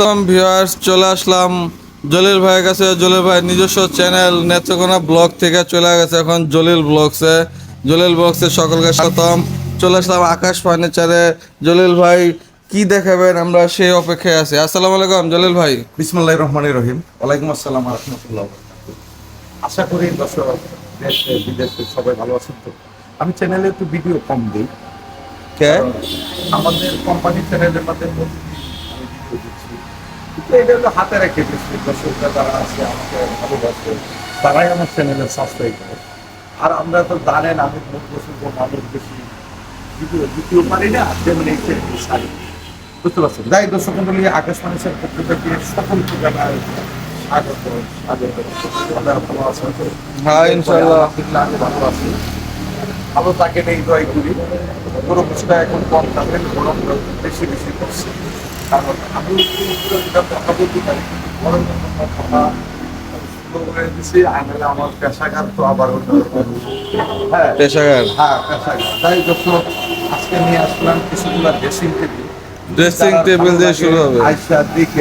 Viewers চলে আসলাম জলিল ভাইয়ের কাছে। জলিল ভাই নিজস্ব চ্যানেল নেত্রকোনা ব্লগ থেকে চলে গেছে এখন জলিল ব্লগসে জলিল ব্লগসে সকলকে স্বাগতম। চলে আসলাম আকাশ ফার্নিচারে জলিল ভাই কি দেখাবেন? আমরা সেই অপেক্ষায় আছি। আসসালামু আলাইকুম জলিল ভাই। বিসমুল্লাহ রহমান রহিম। ওয়ালাইকুম আসসালাম রহমতুল্লাহ আশা করি দর্শক দেশে বিদেশে সবাই ভালো আছেন তো? আমি চ্যানেলে একটু ভিডিও কম দিই। কে? আমাদের কোম্পানি চ্যানেলের মধ্যে কিন্তু এটা হলো হাতে রেখে দিচ্ছি। দর্শকরা যারা আছে আমাকে ভালোবাসে তারাই আমার চ্যানেলে সাবস্ক্রাইব করে। আর আমরা তো জানেন আমি পর মানুষ বেশি দ্বিতীয় পারি না যেমন এই সারি বুঝতে পারছেন? যাই দর্শক মন্ডলী আকাশবাণী স্যার পক্ষ থেকে সকলকে জানাই স্বাগত স্বাগত। আপনারা ভালো আছেন হ্যাঁ আমি ভালো আছি। ভালো থাকেন এই দয় করি। গরম কিছুটা এখন কম গরম বেশি বেশি করছে। কারণ আমি যেটা কথা বলতে পারি গরম কথা সুন্দর করে দিছি আমার পেশাগার তো আবার হ্যাঁ পেশাগার হ্যাঁ পেশাগার তাই দর্শক আজকে নিয়ে আসলাম কিছুগুলা ড্রেসিং টেবিল ড্রেসিং টেবিল দিয়ে শুরু হবে। দেখে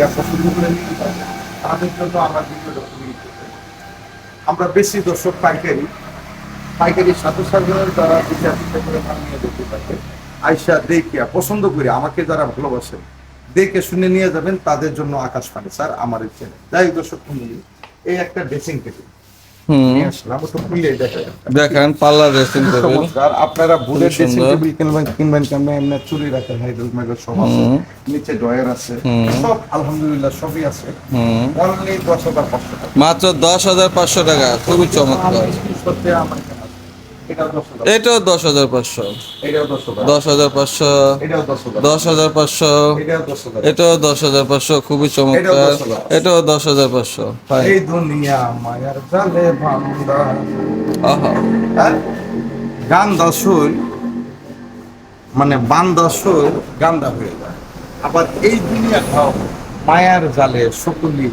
করে নিতে তাদের জন্য আমরা ভিডিওটা তৈরি আমরা বেশি দর্শক পাইকারি। পাইকারি সাথে সাথে তারা বিচার করে নিয়ে আইসা দেখে পছন্দ করে আমাকে যারা ভালোবাসেন দেখে শুনে নিয়ে যাবেন তাদের জন্য আকাশ ফার্নিচার আমার এই চ্যানেল যাই দর্শক এই একটা ড্রেসিং টেবিল দেখেন পাল্লা ড্রেসিং আপনারা বুলেট খুব ড্রেসিং টেবিল কিনবেন কিনবেন কেমন? এমনি চুরি রাখেন হাইড্রোল মাইড্রোল সব আছে। নিচে ড্রয়ার আছে। সব আলহামদুলিল্লাহ সবই আছে। অনলি দশ হাজার পাঁচশো টাকা। মাত্র দশ হাজার পাঁচশো টাকা। খুবই চমৎকার। আমার সত্যি আমার কেনা আছে। এটাও দশ হাজার। এটাও দশ হাজার পাঁচশো। দশ হাজার। পাঁচশো। দশ হাজার। পাঁচশো। এটাও দশ হাজার। এটাও দশ হাজার পাঁচশো খুবই চমৎকার। এটাও দশ হাজার। পাঁচশো। এই দুনিয়া মায়ার জালে ভান্দা আহা। হ্যাঁ? গান মানে বান দশুল গান্দা হয়ে যায়। আবার এই দুনিয়া খাও মায়ার জালে সকলি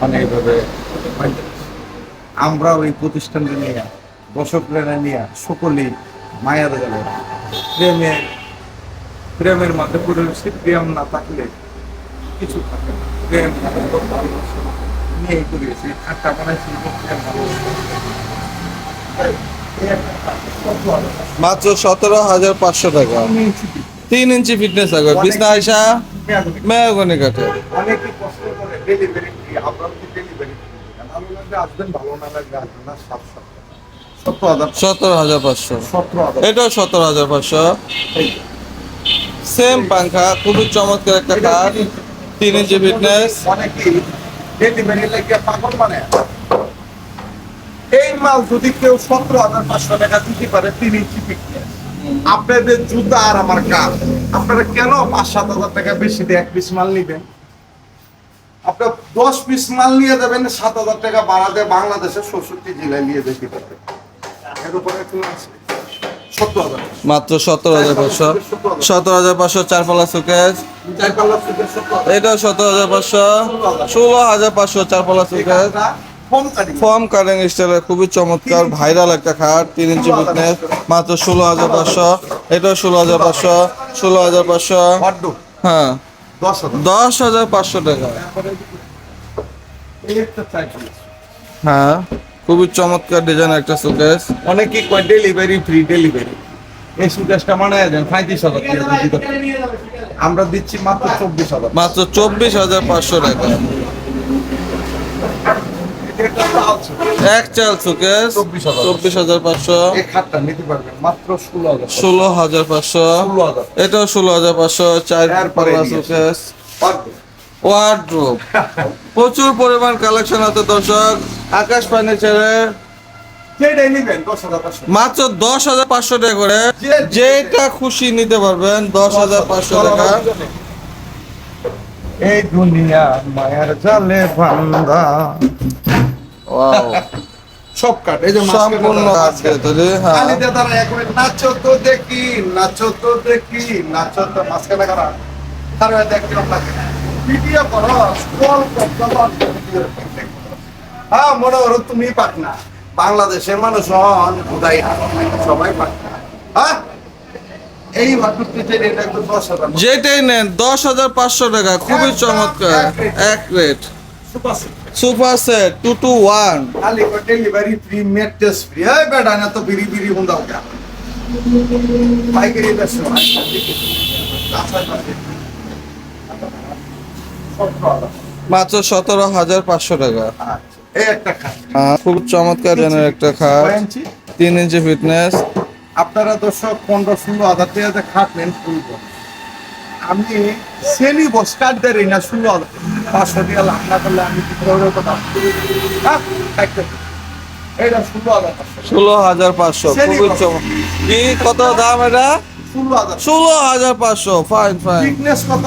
মানে এইভাবে। আমরা ওই প্রতিষ্ঠানকে নিয়ে দর্শকরা নিয়ে সকলেই মায়ার জালে প্রেমে প্রেমের পড়ে রয়েছে প্রেম না থাকলে কিছু থাকে না। প্রেম নিয়ে ঠাট্টা বানাইছি প্রেম। মাত্র সতেরো হাজার পাঁচশো টাকা। তিন ইঞ্চি ফিটনেস বিছনা মেয়াদী। মেয়াগনি কাঠে অনেকে কষ্ট করে ডেলিভারি আমরা ডেলিভারি ভালো না না সাত হাজার সতেরো হাজার পাঁচশো। এটাও সতেরো হাজার পাঁচশো। সেম পাংখা খুবই চমৎকার একটা কাঠ তিন ইঞ্চি ফিটনেস অনেকেই ডেলিভারি লেগে পাগল মানে? এই মাল যদি কেউ সতেরো হাজার পাঁচশো টাকা দিতে পারে তিন ইঞ্চি ফিটনেস আপনাদের জুতা আর আমার কাজ আপনারা কেন পাঁচ সাত হাজার টাকা বেশি দিয়ে এক পিস মাল নিবেন? আপনার দশ পিস মাল নিয়ে যাবেন সাত হাজার টাকা বাড়াতে বাংলাদেশের ষষ্ঠটি জেলায় নিয়ে যেতে পারবেন। মাত্র সতেরো হাজার পাঁচশো। সতেরো হাজার পাঁচশো চার পাল্লা হাজার। এটাও সতেরো হাজার পাঁচশো। ষোলো হাজার পাঁচশো চার পাল্লা কাটিং ফর্ম কাটিং স্টাইলের খুবই চমৎকার ভাইরাল একটা খাট তিন ইঞ্চি ফিটনেস মাত্র ষোলো হাজার পাঁচশো। এটাও ষোলো হাজার পাঁচশো ষোলো হাজার পাঁচশো। হ্যাঁ। দশ হাজার। পাঁচশো টাকা। হ্যাঁ। খুবই চমৎকার ডিজাইন একটা সুকেস অনেকে কয় ডেলিভারি ফ্রি ডেলিভারি এই সুকেশটা মানে দেন পঁয়ত্রিশ হাজার। আমরা দিচ্ছি মাত্র চব্বিশ হাজার। মাত্র চব্বিশ হাজার পাঁচশো টাকা। এক চাল সুকেস 24,000 চব্বিশ হাজার পাঁচশো। এই খাটটা নিতে পারবেন মাত্র ষোলো হাজার পাঁচশো। এটাও ষোলো হাজার পাঁচশো চার সুকেস। ওয়ার্ড্রোব প্রচুর পরিমাণ কালেকশন আছে দর্শক। আকাশ ফার্নিচারের মাত্র দশ হাজার পাঁচশো টাকা করে। যেটা খুশি নিতে পারবেন দশ হাজার পাঁচশো টাকা। এই দুনিয়া মায়ার জালে বান্দা Wow, সব কাট এই যে সম্পূর্ণ দাঁড়া কাজ মাঝখানে। হ্যাঁ। খালি দিয়ে এক মিনিট, নাচো তো দেখি নাচো তো দেখি নাচো তো মাঝখানে কারা তারা দেখতে আপনাকে ভিডিও করো হ্যাঁ মনে করো তুমি পাক না বাংলাদেশের মানুষ হন খুদাই সবাই পাক না হ্যাঁ যেটাই নেন দশ হাজার পাঁচশো টাকা খুবই চমৎকার এক rate. Super set. Two two one delivery free free এই বেটা না তো বিড়ি বিড়ি পাইকারি মাত্র সতেরো হাজার পাঁচশো টাকা। এই একটা খাট খুব চমৎকার জানের একটা খাট। তিন ইঞ্চি ফিটনেস। আপনারা দর্শক পনেরো ষোলো হাজার টাকা খাট নেন আমি সেনি বস দেরি না ষোলো হাজার পাঁচশো টাকা লাভ না করলে আমি কি করে কথা? হ্যাঁ, ষোলো হাজার পাঁচশো ষোলো হাজার পাঁচশো খুবই কত? চমৎকার কি কত দাম এটা? ষোলো হাজার ষোলো হাজার পাঁচশো ফাইন ফাইন ফিটনেস কত?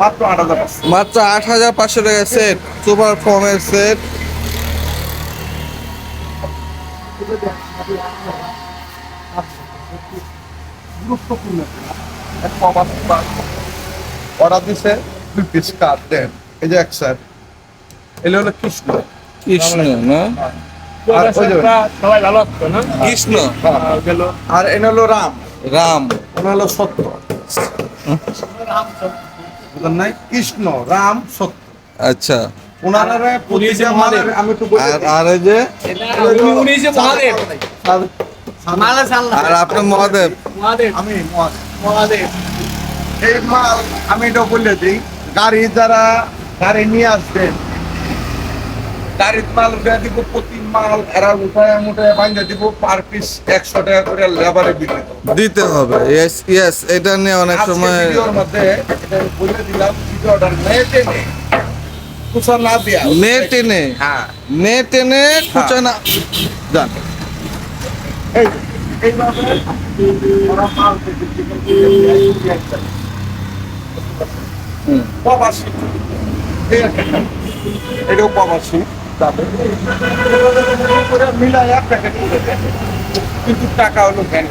মাত্র আট হাজার পাঁচশো। মাত্র আট হাজার পাঁচশো টাকা সেট সুপার ফর্মের সেট এক অর্ডার দিছে দুই পিস কার্ড দেন। এই যে এক স্যার এলে হলো কৃষ্ণ। কৃষ্ণ না? কৃষ্ণ। আর এনে হলো রাম। রাম। ওনা হলো সত্য। নাই কৃষ্ণ রাম সত্য। আচ্ছা। ওনারা প্রতিটা মালের আমি একটু বলে আর দিই। আর এই যে উনি উনি যে মহাদেব। সাদ- মালা আর আপনার মহাদেব। মহাদেব। আমি মহাদেব। এই মাল আমি এটা বলে দিই গাড়ি যারা গাড়ি নিয়ে আসবেন গাড়ির মাল প্রতি মাল এরা উঠায় মুঠায় বান্ধে দিব পার পিস একশো টাকা করে লেবারে বিক্রি দিতে হবে ইয়েস ইয়েস এটা নিয়ে অনেক সময় ভিডিওর মধ্যে বলে দিলাম ভিডিওটা নেটে নেই কুসা না দিয়া। নেট এনে হ্যাঁ। নেট এনে খুঁচে না জান এই এইভাবে ওরা মাল হুম। প্রবাসী। এটাও প্রবাসী। এক প্যাকেট। কিন্তু টাকা হলো ভ্যান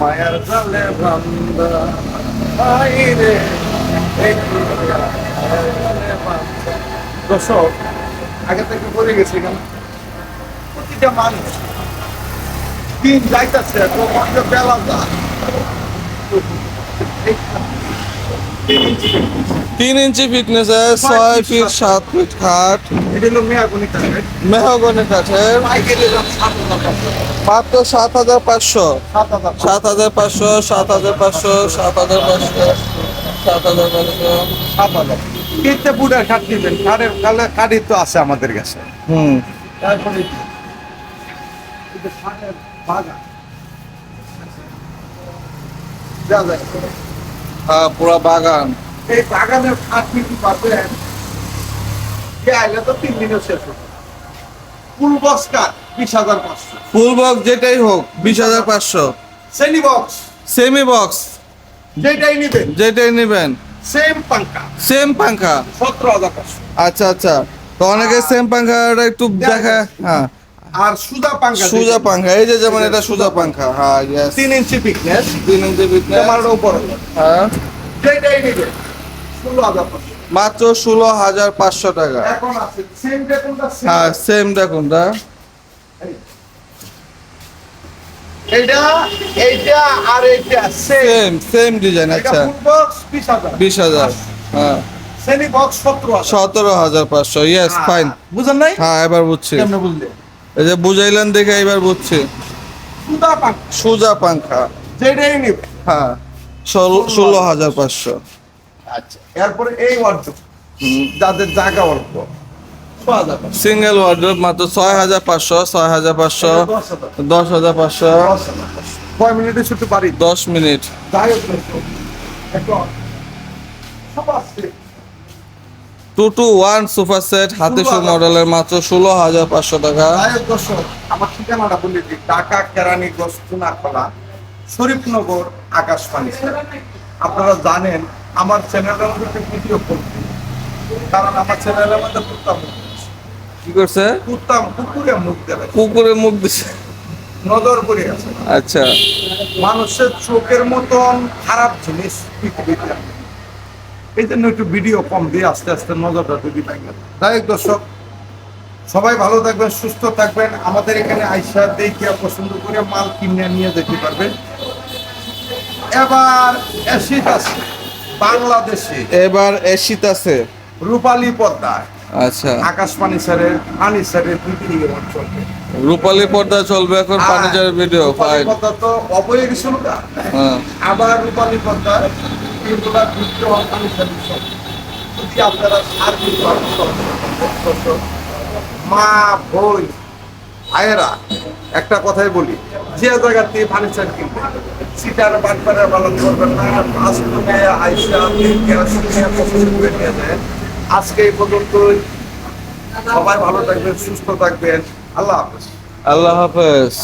মায়ার জালে আগে থেকে বলে গেছে কেন? প্রতিটা মানুষ দিন যাইতেছে বেলা যায়। তিন ইঞ্চি ফিটনেস ছয় ফিট সাত। ফিট খাট। মেহগনি কাঠের মাত্র সাত হাজার পাঁচশো। সাত হাজার পাঁচশো সাত হাজার পাঁচশো সাত হাজার পাঁচশো সাত হাজার পাঁচশো। সাত হাজার। বুড়ার কালে কাঠই তো আছে আমাদের কাছে। হুম। তারপরে বাগান। হ্যাঁ পুরো বাগান। এই বাগানের বিক্রি পাবেন কে আইলে। তো তিন দিনে শেষ হবে ফুল বক্স বিশ হাজার পাঁচশো। ফুল বক্স যেটাই হোক বিশ হাজার পাঁচশো। সেনি বক্স সেমি বক্স যেটাই নিবেন। যেটাই নেবেন। সেম পাঙ্কা সেম পাঙ্খা। সতেরো হাজার পাঁচশো। আচ্ছা আচ্ছা। তো অনেকে সেম পাঙ্খাটা একটু দেখা হ্যাঁ। আর সুজা পাঙ্কা সুজা পাঙ্খা এই যে যেমন এটা সুজা পাঙ্খা হ্যাঁ ইয়েস তিন ইঞ্চি পিকনেস তিন ইঞ্চি ফিটনেস তোমার উপর। হ্যাঁ। যেটাই নিবেন ষোলো মাত্র ষোলো হাজার পাঁচশো টাকা। এখন আছে সেম কোনটা হ্যাঁ সেম কোনটা এইটা এইটা আর এইটা সেম সেম সেম ডিজাইন আচ্ছা। ফুল বক্স হাজার। হ্যাঁ। সেমি বক্স ইয়েস ফাইন বুঝেন নাই? হ্যাঁ এবার বুঝছি। কেমনে বুঝলে? এই যে বুঝাইলেন দেখে এবার বুঝছি। সুদা পাঙ্কা সুজা পাঙ্খা যেটাই নিবে। হ্যাঁ ষোলো হাজার। পাঁচশো। আচ্ছা এরপরে এই ওয়ার্ড যাদের জায়গা অল্প। সিঙ্গেল ওয়ার্ড্রোব মাত্র ছয় হাজার পাঁচশো ছয় হাজার পাঁচশো দশ হাজার পাঁচশো। কয় মিনিটে ছুটি পারি দশ মিনিট যাই হোক না কেন। একটু সব আছে। Two two one super set হাতে মডেলের মাত্র ষোলো হাজার পাঁচশো টাকা। আমার ঠিকানাটা বলে দিই ঢাকা কেরানীগঞ্জ খোলা শরীফনগর আকাশবাণী। আপনারা জানেন আমার চ্যানেলের মধ্যে ভিডিও করতে কারণ আমার চ্যানেলের মধ্যে কুত্তা মুখ দিয়েছে। কি করছে? কুত্তা কুকুরে মুখ দেবে। কুকুরে মুখ দিছে নজর করে আছে আচ্ছা। মানুষের চোখের মতন খারাপ জিনিস পৃথিবীতে। এই জন্য একটু ভিডিও কম দিয়ে আস্তে আস্তে নজরটা দিবি থাকবেন যাই হোক দর্শক সবাই ভালো থাকবেন সুস্থ থাকবেন। আমাদের এখানে আইসা দেখে পছন্দ করে মাল কিনে নিয়ে যেতে পারবেন এবার অ্যাসিড আছে বাংলাদেশে। এবার এসিত আছে। রূপালী পদ্মায় আচ্ছা। আকাশবাণী স্যারের ফানি স্যারের চলবে। রূপালী পর্দা চলবে এখন ফার্নিচারের ভিডিও ফাইন তো গেছিল হ্যাঁ। আবার রূপালী পদ্মা ভিডিও ফানি স্যারের যদি আপনারা সার্ভিস মা বোন ভাইয়েরা, একটা কথাই বলি, যে জায়গা থেকে ফার্নিচার কিনবে সিটার বাটপাড়ার পালন করবেন না মিনিটে আইসা গ্যাস নিয়ে পছন্দ করে নিয়ে যায় আজকে এই পর্যন্তই। সবাই ভালো থাকবেন, সুস্থ থাকবেন। আল্লাহ হাফেজ। আল্লাহ হাফেজ।